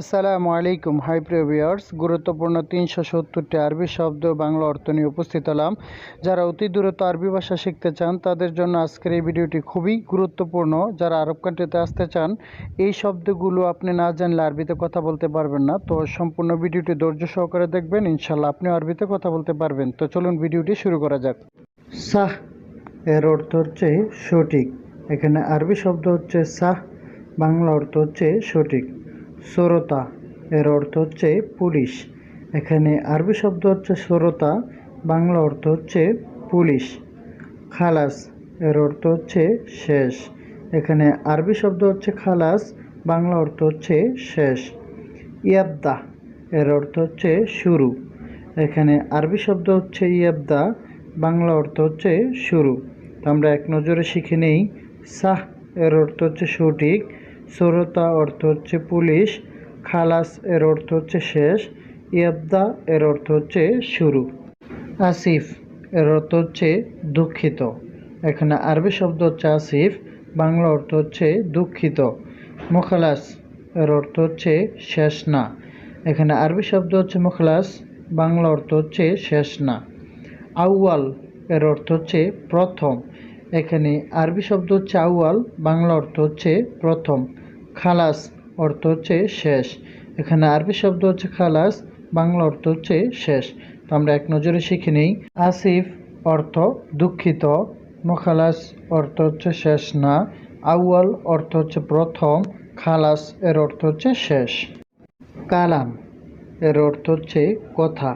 আসসালামু আলাইকুম, হাই প্রিভিয়ার্স গুরুত্বপূর্ণ তিনশো সত্তরটি আরবি শব্দ বাংলা অর্থ নিয়ে উপস্থিত হলাম। যারা অতি দূরত্ব আরবি ভাষা শিখতে চান, তাদের জন্য আজকের এই ভিডিওটি খুবই গুরুত্বপূর্ণ। যারা আরব কান্ট্রিতে আসতে চান, এই শব্দগুলো আপনি না জানলে আরবিতে কথা বলতে পারবেন না। তো সম্পূর্ণ ভিডিওটি ধৈর্য সহকারে দেখবেন ইনশাল্লাহ আপনি আরবিতে কথা বলতে পারবেন। তো চলুন ভিডিওটি শুরু করা যাক। সাহ এর অর্থ হচ্ছে সঠিক। এখানে আরবি শব্দ হচ্ছে সাহ, বাংলা অর্থ হচ্ছে সঠিক। শ্রোতা এর অর্থ হচ্ছে পুলিশ। এখানে আরবি শব্দ হচ্ছে শ্রোতা বাংলা অর্থ হচ্ছে পুলিশ। খালাস, এর অর্থ হচ্ছে শেষ। এখানে আরবি শব্দ হচ্ছে খালাস, বাংলা অর্থ হচ্ছে শেষ। ইয়াবদা, এর অর্থ হচ্ছে শুরু। এখানে আরবি শব্দ হচ্ছে ইয়াবদা, বাংলা অর্থ হচ্ছে শুরু। তো আমরা এক নজরে শিখে নেই। সাহ, এর অর্থ হচ্ছে সঠিক। শ্রোতা অর্থ হচ্ছে পুলিশ, খালাস এর অর্থ হচ্ছে শেষ, ইয়াবদা এর অর্থ হচ্ছে শুরু। আসিফ এর অর্থ হচ্ছে দুঃখিত। এখানে আরবি শব্দ হচ্ছে আসিফ, বাংলা অর্থ হচ্ছে দুঃখিত। মুখালাস এর অর্থ হচ্ছে শেষ না। এখানে আরবি শব্দ হচ্ছে মুখলাস, বাংলা অর্থ হচ্ছে শেষ না। আউয়াল এর অর্থ হচ্ছে প্রথম। এখানে আরবি শব্দ আউয়াল বাংলা অর্থ হচ্ছে প্রথম, খালাস অর্থ হচ্ছে শেষ। এখানে আরবি শব্দ হচ্ছে খালাস, বাংলা অর্থ হচ্ছে শেষ। তো আমরা এক নজরে শিখে নিই, আসিফ অর্থ দুঃখিত, মোখালাস অর্থ হচ্ছে শেষ না, আউয়াল অর্থ হচ্ছে প্রথম, খালাস এর অর্থ হচ্ছে শেষ। কালাম এর অর্থ হচ্ছে কথা।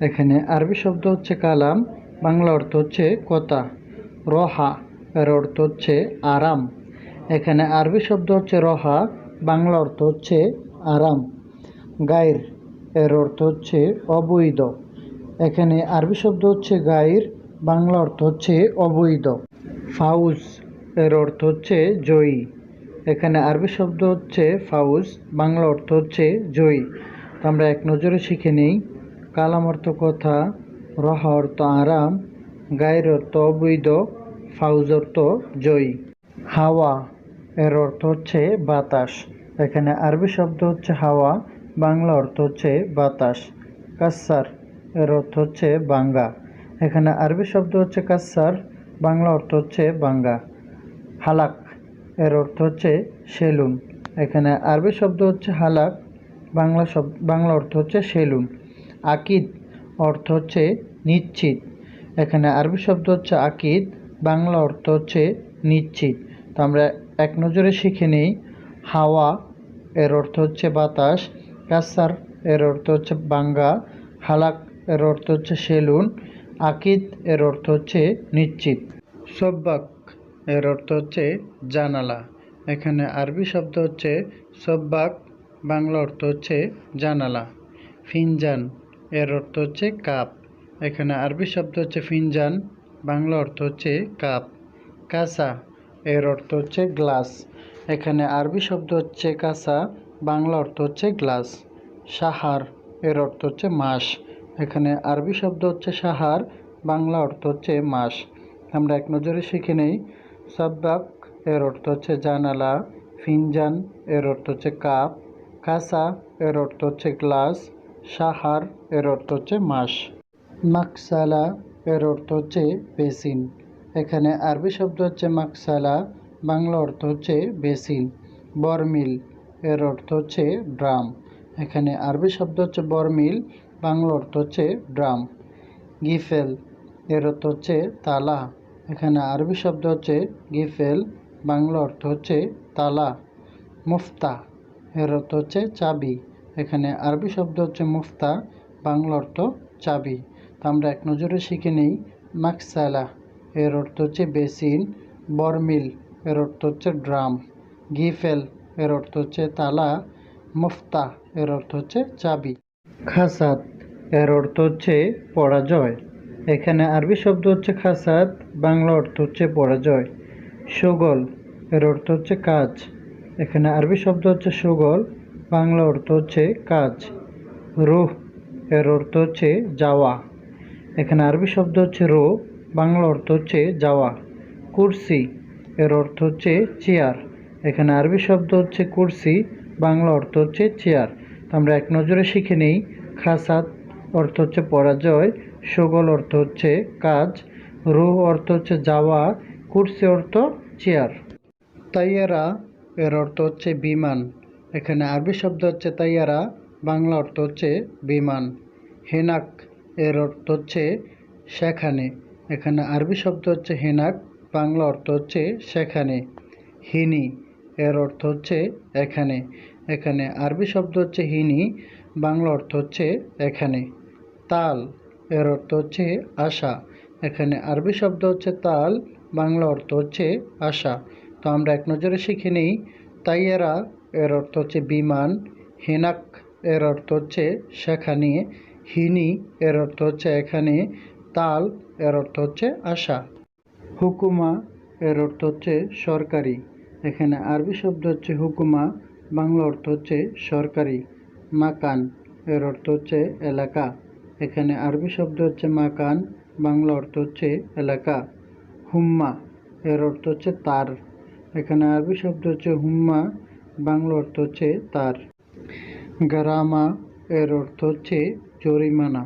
এখানে আরবি শব্দ হচ্ছে কালাম, বাংলা অর্থ হচ্ছে কথা। রহা এর অর্থ হচ্ছে আরাম। এখানে আরবি শব্দ হচ্ছে রহা, বাংলা অর্থ হচ্ছে আরাম। গায়ের এর অর্থ হচ্ছে অবৈধ। এখানে আরবি শব্দ হচ্ছে গায়ের বাংলা অর্থ হচ্ছে অবৈধ। ফাউজ এর অর্থ হচ্ছে জয়ী। এখানে আরবি শব্দ হচ্ছে ফাউজ, বাংলা অর্থ হচ্ছে জয়ী। তো আমরা এক নজরে শিখে নিই। কালাম অর্থ কথা, রহা অর্থ আরাম গায়ের অর্থ অবৈধ ফাউজ অর্থ জয়ী। হাওয়া এর অর্থ হচ্ছে বাতাস। এখানে আরবি শব্দ হচ্ছে হাওয়া, বাংলা অর্থ হচ্ছে বাতাস। কাসার এর অর্থ হচ্ছে বাঙ্গা। এখানে আরবি শব্দ হচ্ছে কাসার বাংলা অর্থ হচ্ছে বাঙ্গা। হালাক এর অর্থ হচ্ছে সেলুন। এখানে আরবি শব্দ হচ্ছে হালাক, বাংলা শব্দ, বাংলা অর্থ হচ্ছে সেলুন। আকিদ অর্থ হচ্ছে নিশ্চিত। এখানে আরবি শব্দ হচ্ছে আকিদ বাংলা অর্থ হচ্ছে নিশ্চিত। তো আমরা এক নজরে শিখে নিই, হাওয়া এর অর্থ হচ্ছে বাতাস, কাসার এর অর্থ হচ্ছে বাঙ্গা, হালাক এর অর্থ হচ্ছে সেলুন, আকিদ এর অর্থ হচ্ছে নিশ্চিত। সব্বাক এর অর্থ হচ্ছে জানালা। এখানে আরবি শব্দ হচ্ছে সব্বাক, বাংলা অর্থ হচ্ছে জানালা। ফিনজান এর অর্থ হচ্ছে কাপ। এখানে আরবি শব্দ হচ্ছে ফিনজান বাংলা অর্থ হচ্ছে কাপ। কাঁসা এর অর্থ হচ্ছে গ্লাস। এখানে আরবি শব্দ হচ্ছে কাঁসা বাংলা অর্থ হচ্ছে গ্লাস। সাহার, এর অর্থ হচ্ছে মাস। এখানে আরবি শব্দ হচ্ছে সাহার, বাংলা অর্থ হচ্ছে মাস। আমরা এক নজরে শিখে নেই। সাব্বাক, এর অর্থ হচ্ছে জানালা। ফিনজান, এর অর্থ হচ্ছে কাপ। কাঁসা এর অর্থ হচ্ছে গ্লাস। সাহার, এর অর্থ হচ্ছে মাস। মাকসালা এর অর্থ হচ্ছে বেসিন। এখানে আরবি শব্দ হচ্ছে মাকসালা, বাংলা অর্থ হচ্ছে বেসিন, বরমিল। এর অর্থ হচ্ছে ড্রাম। এখানে আরবি শব্দ হচ্ছে বরমিল, বাংলা অর্থ হচ্ছে ড্রাম। গিফেল, এর অর্থ হচ্ছে তালা। এখানে আরবি শব্দ হচ্ছে গিফেল, বাংলা অর্থ হচ্ছে তালা। মুফতা, এর অর্থ হচ্ছে চাবি। এখানে আরবি শব্দ হচ্ছে মুফতা, বাংলা অর্থ চাবি। আমরা এক নজরে শিখে নিই। মাকসালা, এর অর্থ হচ্ছে বেসিন। বরমিল, এর অর্থ হচ্ছে ড্রাম। গিফেল, এর অর্থ হচ্ছে তালা। মুফতা, এর অর্থ হচ্ছে চাবি। খাসাত এর অর্থ হচ্ছে পরাজয়। এখানে আরবি শব্দ হচ্ছে খাসাত বাংলা অর্থ হচ্ছে পরাজয়। সুগল, এর অর্থ হচ্ছে কাজ। এখানে আরবি শব্দ হচ্ছে সুগল, বাংলা অর্থ হচ্ছে কাজ। রুহ, এর অর্থ হচ্ছে যাওয়া। এখানে আরবি শব্দ হচ্ছে রো, বাংলা অর্থ হচ্ছে যাওয়া। কুরসি, এর অর্থ হচ্ছে চেয়ার। এখানে আরবি শব্দ হচ্ছে কুরসি, বাংলা অর্থ হচ্ছে চেয়ার। আমরা এক নজরে শিখে নেই, খাসাত অর্থ হচ্ছে পরাজয়, সুগল অর্থ হচ্ছে কাজ রুহ অর্থ হচ্ছে যাওয়া, কুর্সি অর্থ চেয়ার। তাইয়ারা, এর অর্থ হচ্ছে বিমান। এখানে আরবি শব্দ হচ্ছে তাইয়ারা, বাংলা অর্থ হচ্ছে বিমান। হেনাক এর অর্থ হচ্ছে সেখানে। এখানে আরবি শব্দ হচ্ছে হেনাক, বাংলা অর্থ হচ্ছে সেখানে। হিনি, এর অর্থ হচ্ছে এখানে। এখানে আরবি শব্দ হচ্ছে হিনি, বাংলা অর্থ হচ্ছে এখানে। তাল, এর অর্থ হচ্ছে আশা। এখানে আরবি শব্দ হচ্ছে তাল, বাংলা অর্থ হচ্ছে আশা। তো আমরা এক নজরে শিখে নিই, তাইয়ারা, এর অর্থ হচ্ছে বিমান। হেনাক, এর অর্থ হচ্ছে সেখানে। হিনি এর অর্থ হচ্ছে এখানে তাল এর অর্থ হচ্ছে আশা। হুকুমা এর অর্থ হচ্ছে সরকারি। এখানে আরবি শব্দ হচ্ছে হুকুমা, বাংলা অর্থ হচ্ছে সরকারি। মাকান এর অর্থ হচ্ছে এলাকা। এখানে আরবি শব্দ হচ্ছে মাকান, বাংলা অর্থ হচ্ছে এলাকা। হুম্মা এর অর্থ হচ্ছে তার। এখানে আরবি শব্দ হচ্ছে হুম্মা, বাংলা অর্থ হচ্ছে তার। গ্রামা এর অর্থ হচ্ছে জরিমানা।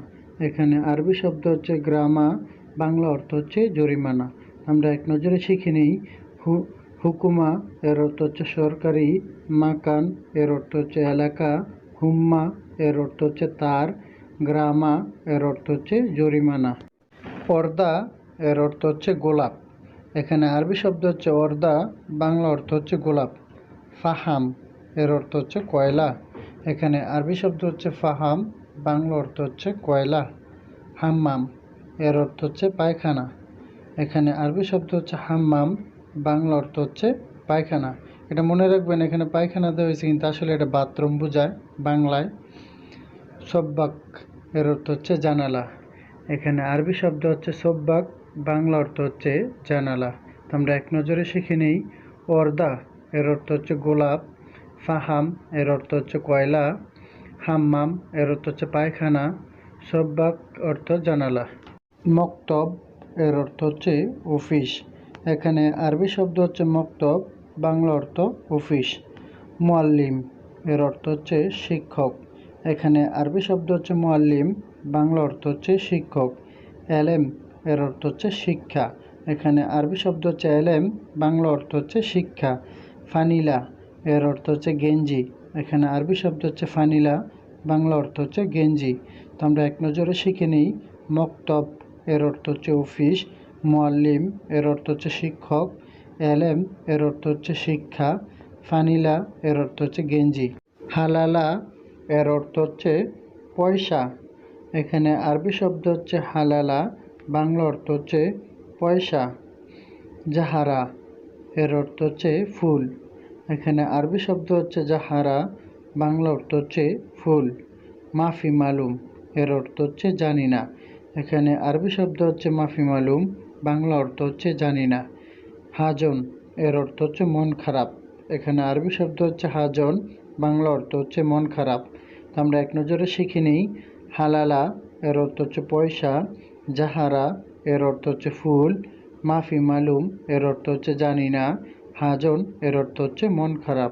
এখানে আরবি শব্দ হচ্ছে গ্রামা, বাংলা অর্থ হচ্ছে জরিমানা। আমরা এক নজরে শিখে নিই হুকুমা এর অর্থ হচ্ছে সরকারি, মাকান এর অর্থ হচ্ছে এলাকা, হুম্মা এর অর্থ হচ্ছে তার, গ্রামা এর অর্থ হচ্ছে জরিমানা। পর্দা এর অর্থ হচ্ছে গোলাপ। এখানে আরবি শব্দ হচ্ছে অর্দা, বাংলা অর্থ হচ্ছে গোলাপ। ফাহাম এর অর্থ হচ্ছে কয়লা। এখানে আরবি শব্দ হচ্ছে ফাহাম বাংলা অর্থ হচ্ছে কয়লা, হাম্মাম। এর অর্থ হচ্ছে পায়খানা। এখানে আরবি শব্দ হচ্ছে হাম্মাম, বাংলা অর্থ হচ্ছে পায়খানা। এটা মনে রাখবেন, এখানে পায়খানা দেওয়া হয়েছে, কিন্তু আসলে এটা বাথরুম বোঝায় বাংলায়। সব্বাক, এর অর্থ হচ্ছে জানালা। এখানে আরবি শব্দ হচ্ছে সব্বাক, বাংলা অর্থ হচ্ছে জানালা। তো আমরা এক নজরে শিখে নিই, অর্দা, এর অর্থ হচ্ছে গোলাপ। ফাহাম, এর অর্থ হচ্ছে কয়লা। হাম্মাম, এর অর্থ হচ্ছে পায়খানা, সব্বাক অর্থ জানালা। মক্তব, এর অর্থ হচ্ছে অফিস। এখানে আরবি শব্দ হচ্ছে মক্তব, বাংলা অর্থ অফিস। মোয়াল্লিম এর অর্থ হচ্ছে শিক্ষক। এখানে আরবি শব্দ হচ্ছে মোয়াল্লিম বাংলা অর্থ হচ্ছে শিক্ষক। এলেম এর অর্থ হচ্ছে শিক্ষা। এখানে আরবি শব্দ হচ্ছে এলেম বাংলা অর্থ হচ্ছে শিক্ষা। ফানিলা, এর অর্থ হচ্ছে গেঞ্জি। এখানে আরবি শব্দ হচ্ছে ফানিলা, বাংলা অর্থ হচ্ছে গেঞ্জি। তো আমরা এক নজরে শিখে নিই, মক্তব এর অর্থ হচ্ছে অফিস, মোয়াল্লিম এর অর্থ হচ্ছে শিক্ষক এলেম এর অর্থ হচ্ছে শিক্ষা, ফানিলা এর অর্থ হচ্ছে গেঞ্জি। হালালা এর অর্থ হচ্ছে পয়সা, এখানে আরবি শব্দ হচ্ছে হালালা, বাংলা অর্থ হচ্ছে পয়সা। জাহারা এর অর্থ হচ্ছে ফুল। এখানে আরবি শব্দ হচ্ছে জাহারা বাংলা অর্থ হচ্ছে ফুল, মাফি মালুম, এর অর্থ হচ্ছে জানি না। এখানে আরবি শব্দ হচ্ছে মাফি মালুম, বাংলা অর্থ হচ্ছে জানি না। হাজন, এর অর্থ হচ্ছে মন খারাপ। এখানে আরবি শব্দ হচ্ছে হাজন, বাংলা অর্থ হচ্ছে মন খারাপ। আমরা এক নজরে শিখে নিই, হালালা, এর অর্থ হচ্ছে পয়সা, জাহারা, এর অর্থ হচ্ছে ফুল, মাফি মালুম, এর অর্থ হচ্ছে জানি না। হাজন এর অর্থ হচ্ছে মন খারাপ।